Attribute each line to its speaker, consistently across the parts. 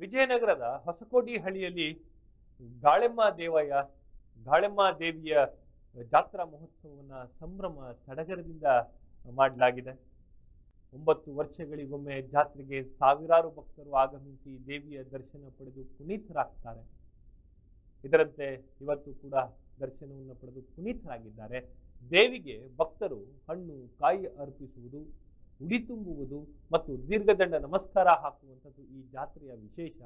Speaker 1: ವಿಜಯನಗರದ ಹೊಸಕೋಟಿ ಹಳ್ಳಿಯಲ್ಲಿ ಗಾಳೆಮ್ಮ ದೇವಯ್ಯ, ಗಾಳೆಮ್ಮ ದೇವಿಯ ಜಾತ್ರಾ ಮಹೋತ್ಸವವನ್ನು ಸಂಭ್ರಮ ಸಡಗರದಿಂದ ಮಾಡಲಾಗಿದೆ. ಒಂಬತ್ತು ವರ್ಷಗಳಿಗೊಮ್ಮೆ ಜಾತ್ರೆಗೆ ಸಾವಿರಾರು ಭಕ್ತರು ಆಗಮಿಸಿ ದೇವಿಯ ದರ್ಶನ ಪಡೆದು ಪುನೀತರಾಗ್ತಾರೆ. ಇದರಂತೆ ಇವತ್ತು ಕೂಡ ದರ್ಶನವನ್ನು ಪಡೆದು ಪುನೀತರಾಗಿದ್ದಾರೆ. ದೇವಿಗೆ ಭಕ್ತರು ಹಣ್ಣು, ಕಾಯಿ ಅರ್ಪಿಸುವುದು ಉಡಿ ತುಂಬುವುದು ಮತ್ತು ದೀರ್ಘದಂಡ ನಮಸ್ಕಾರ ಹಾಕುವಂಥದ್ದು ಈ ಜಾತ್ರೆಯ ವಿಶೇಷ.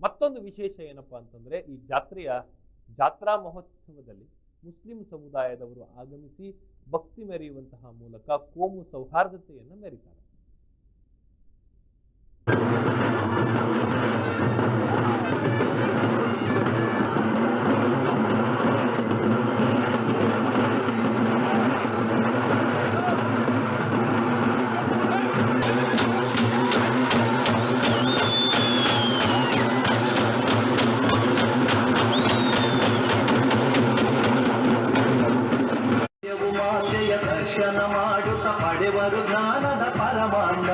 Speaker 1: ಮತ್ತೊಂದು ವಿಶೇಷ ಏನಪ್ಪಾ ಅಂತಂದ್ರೆ, ಈ ಜಾತ್ರೆಯ ಜಾತ್ರಾ ಮಹೋತ್ಸವದಲ್ಲಿ ಮುಸ್ಲಿಂ ಸಮುದಾಯದವರು ಆಗಮಿಸಿ ಭಕ್ತಿ ಮೆರೆಯುವಂತಹ ಮೂಲಕ ಕೋಮು ಸೌಹಾರ್ದತೆಯನ್ನು ಮೆರೀತಾರೆ.
Speaker 2: ದರ್ಶನ ಮಾಡುತ್ತ ಪಡೆವರು ಜ್ಞಾನದ ಪರಮಾನ್ನ